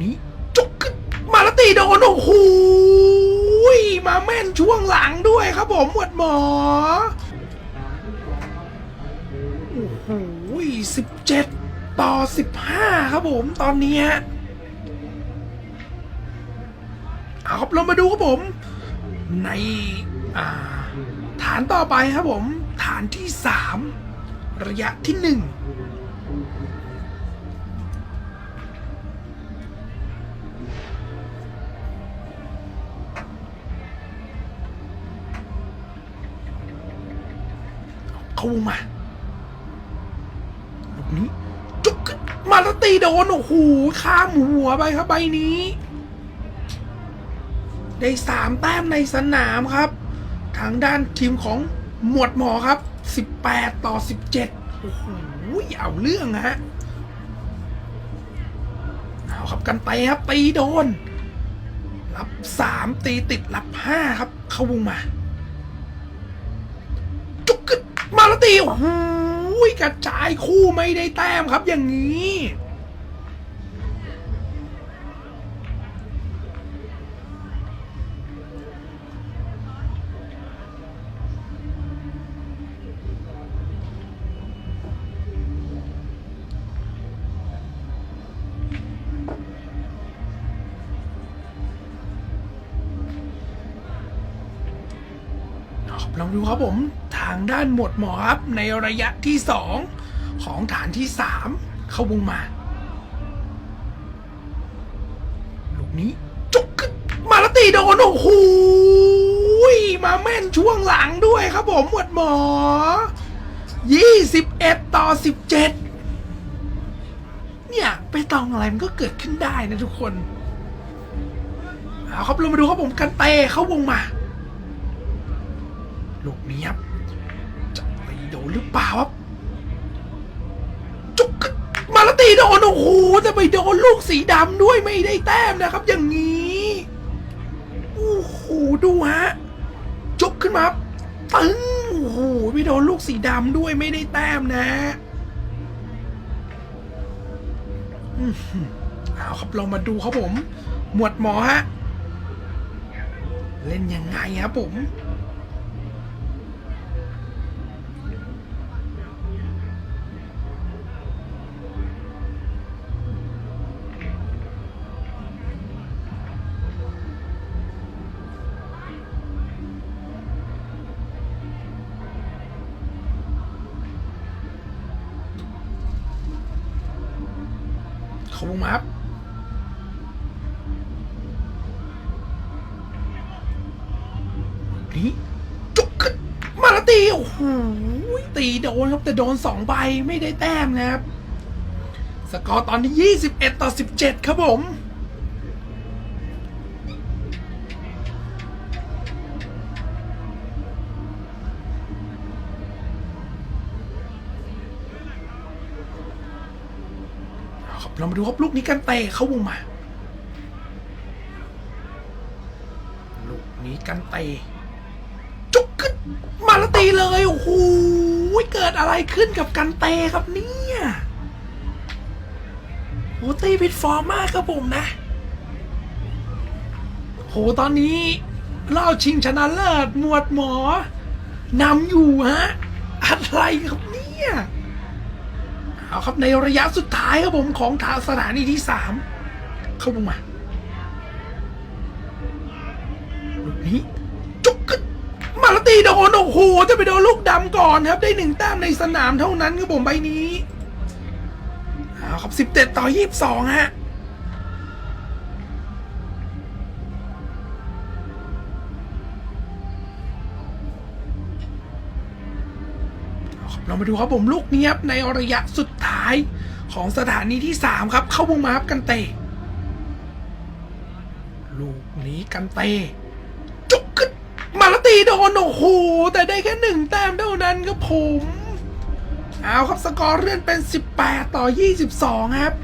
นี้จุกขึ้นมาแล้วตีโดนโอ้โหมาแม่นช่วงหลังด้วยครับผมหมวดหมอโอ้โหสิบเจ็ดต่อสิบห้าครับผมตอนนี้ฮะเอาครับเรามาดูครับผม ในาฐานต่อไปครับผม ฐานที่สามระยะที่หนึ่ง เข้ามาลูกนี้จุกมาแล้วตีโดนโอ้โหข้ามหัวไปครับใบนี้ ได้สามแต้มในสนามครับ ทางด้านทีมของหมวดหมอครับ18ต่อ17โอ้โหเอาเรื่องฮะเอาครับกันไปครับตีโดน รับ3ตีติดรับ5ครับ เข้าวงมา ตีโอ้โหกระจายคู่ไม่ได้แต้มครับอย่างนี้ ลองดูครับผมทางด้านหมวดหมอครับในระยะที่สองของฐานที่สามเข้าวงมาลูกนี้จุกขึ้นมาแล้วตีโดนโอ้โหมาแม่นช่วงหลังด้วยครับผมหมวดหมอ 21 ต่อ 17 เนี่ย ไปตองอะไรมันก็เกิดขึ้นได้นะทุกคน เอาครับเรามาดูครับผมกันเตะเข้าวงมา ลูกนี้ครับจะไปโดนหรือเปล่าครับจุกมาลตีโดนโอ้โหจะไปโดนลูกสีดำด้วยไม่ได้แต้มนะครับ อย่างนี้โอ้โหดูฮะจุกขึ้นมาตึ้งโอ้โหไปโดนลูกสีดำด้วยไม่ได้แต้มนะเอาครับเรามาดูครับผม หมวดหมอฮะ เล่นยังไงครับผม เขาวงมาครับนี่จุกขึ้นมาแล้วตีโอ้โหตีโดนครับแต่โดนสองใบไม่ได้แต้มนะครับ สกอร์ตอนนี้ 21 ต่อ 17 ครับผม เรามาดูครับลูกนี้กันเตะเข้าวงมาลูกนี้กันเตะจุกขึ้นมาแล้วตีเลยโอ้โหเกิดอะไรขึ้นกับกันเตะครับเนี่ยโอ้ตีผิดฟอร์มมากครับผมนะโหตอนนี้เล่าชิงชนะเลิศหมวดหมอนำอยู่ฮะอะไรครับเนี่ย เอาครับในระยะสุดท้ายครับผมของทางสถานีที่สามเข้าลงมาลูกนี้จุกขึ้นมาลตีโดนโอ้โหจะไปโดนลูกดำก่อนครับ ได้หนึ่งแต้มในสนามเท่านั้นครับผมใบนี้เอาครับสิบเจ็ดต่อยี่สิบสองฮะ เรามาดูครับผมลูกนี้ครับในระยะสุดท้ายของสถานีที่สามครับ เข้าวงมาครับกันเตะลูกนี้กันเตะจุกขึ้นมาลตีโดนโอ้โหแต่ได้แค่หนึ่งแต้มเท่านั้นครับผม เอาครับสกอร์เลื่อนเป็น 18 ต่อ 22 ครับ